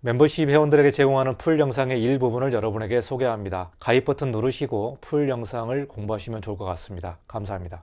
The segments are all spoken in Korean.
멤버십 회원들에게 제공하는 풀 영상의 일부분을 여러분에게 소개합니다. 가입 버튼 누르시고 풀 영상을 공부하시면 좋을 것 같습니다. 감사합니다.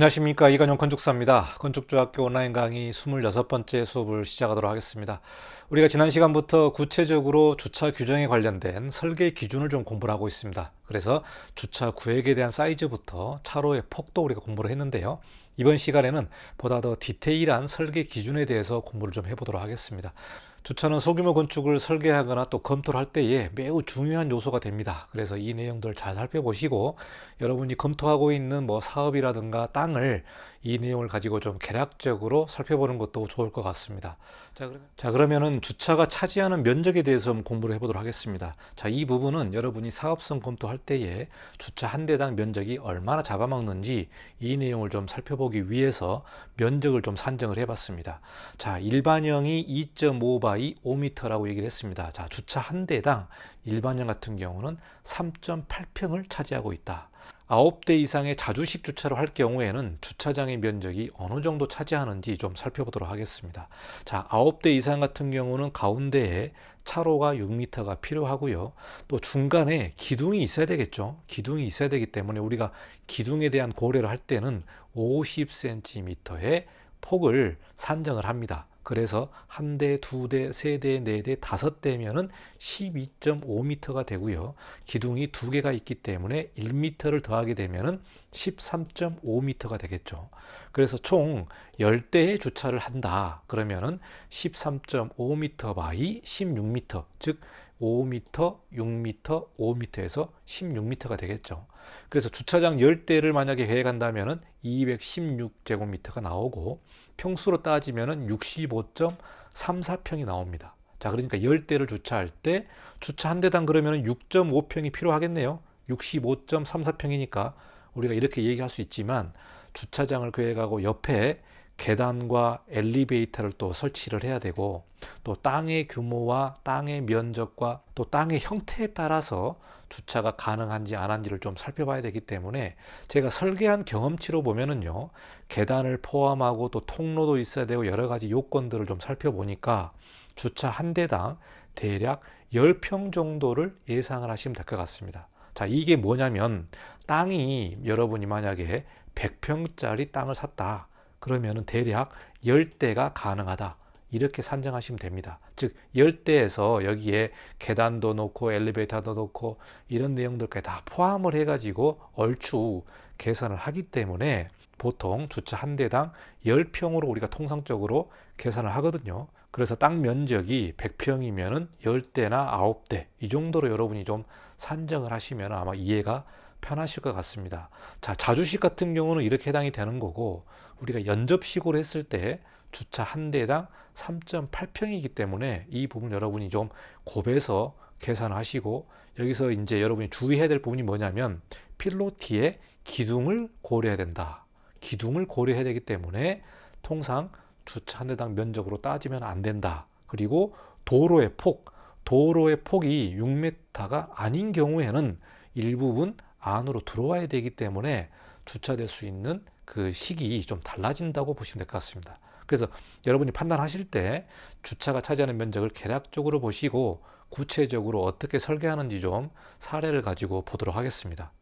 안녕하십니까 이관용 건축사입니다. 건축조학교 온라인 강의 26번째 수업을 시작하도록 하겠습니다. 우리가 지난 시간부터 구체적으로 주차 규정에 관련된 설계 기준을 좀 공부를 하고 있습니다. 그래서 주차 구획에 대한 사이즈부터 차로의 폭도 우리가 공부를 했는데요. 이번 시간에는 보다 더 디테일한 설계 기준에 대해서 공부를 좀 해보도록 하겠습니다. 주차는 소규모 건축을 설계하거나 또 검토를 할 때에 매우 중요한 요소가 됩니다. 그래서 이 내용들 잘 살펴보시고 여러분이 검토하고 있는 뭐 사업이라든가 땅을 이 내용을 가지고 좀 개략적으로 살펴보는 것도 좋을 것 같습니다. 자, 그러면, 자, 그러면은 주차가 차지하는 면적에 대해서 공부를 해보도록 하겠습니다. 자, 이 부분은 여러분이 사업성 검토할 때에 주차 한 대당 면적이 얼마나 잡아먹는지 이 내용을 좀 살펴보기 위해서 면적을 좀 산정을 해봤습니다. 자, 일반형이 2.5 바이 5m라고 얘기를 했습니다. 자, 주차 한 대당 일반형 같은 경우는 3.8평을 차지하고 있다. 9대 이상의 자주식 주차를 할 경우에는 주차장의 면적이 어느 정도 차지하는지 좀 살펴보도록 하겠습니다. 자, 9대 이상 같은 경우는 가운데에 차로가 6m가 필요하고요. 또 중간에 기둥이 있어야 되겠죠. 기둥이 있어야 되기 때문에 우리가 기둥에 대한 고려를 할 때는 50cm의 폭을 산정을 합니다. 그래서 한 대, 두 대, 세 대, 네 대, 다섯 대면은 12.5m가 되고요. 기둥이 두 개가 있기 때문에 1m를 더하게 되면은 13.5m가 되겠죠. 그래서 총 10대의 주차를 한다. 그러면은 13.5m 바이 16m, 즉 5m, 6m, 5m에서 16m가 되겠죠. 그래서 주차장 10대를 만약에 계획한다면은 216제곱미터가 나오고 평수로 따지면은 65.34평이 나옵니다. 자, 그러니까 10대를 주차할 때 주차 한 대당 그러면은 6.5평이 필요하겠네요. 65.34평이니까 우리가 이렇게 얘기할 수 있지만 주차장을 계획하고 옆에 계단과 엘리베이터를 또 설치를 해야 되고 또 땅의 규모와 땅의 면적과 또 땅의 형태에 따라서 주차가 가능한지 안 한지를 좀 살펴봐야 되기 때문에 제가 설계한 경험치로 보면은요 계단을 포함하고 또 통로도 있어야 되고 여러 가지 요건들을 좀 살펴보니까 주차 한 대당 대략 10평 정도를 예상을 하시면 될 것 같습니다. 자, 이게 뭐냐면 땅이 여러분이 만약에 100평짜리 땅을 샀다. 그러면은 대략 10대가 가능하다. 이렇게 산정하시면 됩니다. 즉 10대에서 여기에 계단도 놓고 엘리베이터도 놓고 이런 내용들까지 다 포함을 해 가지고 얼추 계산을 하기 때문에 보통 주차 한 대당 10평으로 우리가 통상적으로 계산을 하거든요. 그래서 땅 면적이 100평이면은 10대나 9대 이 정도로 여러분이 좀 산정을 하시면 아마 이해가 편하실 것 같습니다. 자, 자주식 같은 경우는 이렇게 해당이 되는 거고 우리가 연접식으로 했을 때 주차 한 대당 3.8평이기 때문에 이 부분 여러분이 좀 곱해서 계산하시고 여기서 이제 여러분이 주의해야 될 부분이 뭐냐면 필로티의 기둥을 고려해야 된다. 기둥을 고려해야 되기 때문에 통상 주차 한 대당 면적으로 따지면 안 된다. 그리고 도로의 폭, 도로의 폭이 6m가 아닌 경우에는 일부분 안으로 들어와야 되기 때문에 주차될 수 있는 그 시기 좀 달라진다고 보시면 될 것 같습니다. 그래서 여러분이 판단하실 때 주차가 차지하는 면적을 개략적으로 보시고 구체적으로 어떻게 설계하는지 좀 사례를 가지고 보도록 하겠습니다.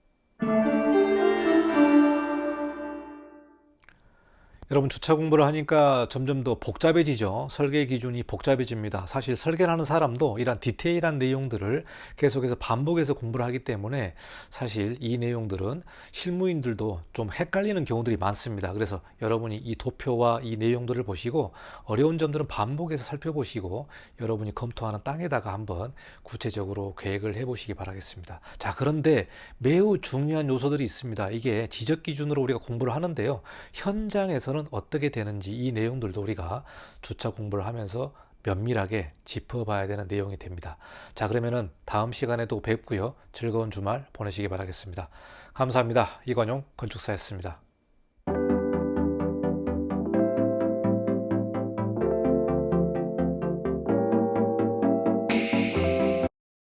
여러분 주차 공부를 하니까 점점 더 복잡해지죠. 설계 기준이 복잡해집니다. 사실 설계를 하는 사람도 이런 디테일한 내용들을 계속해서 반복해서 공부를 하기 때문에 사실 이 내용들은 실무인들도 좀 헷갈리는 경우들이 많습니다. 그래서 여러분이 이 도표와 이 내용들을 보시고 어려운 점들은 반복해서 살펴보시고 여러분이 검토하는 땅에다가 한번 구체적으로 계획을 해보시기 바라겠습니다. 자, 그런데 매우 중요한 요소들이 있습니다. 이게 지적 기준으로 우리가 공부를 하는데요. 현장에서 는 어떻게 되는지 이 내용들도 우리가 주차 공부를 하면서 면밀하게 짚어봐야 되는 내용이 됩니다. 자, 그러면은 다음 시간에도 뵙고요. 즐거운 주말 보내시기 바라겠습니다. 감사합니다. 이관용 건축사였습니다.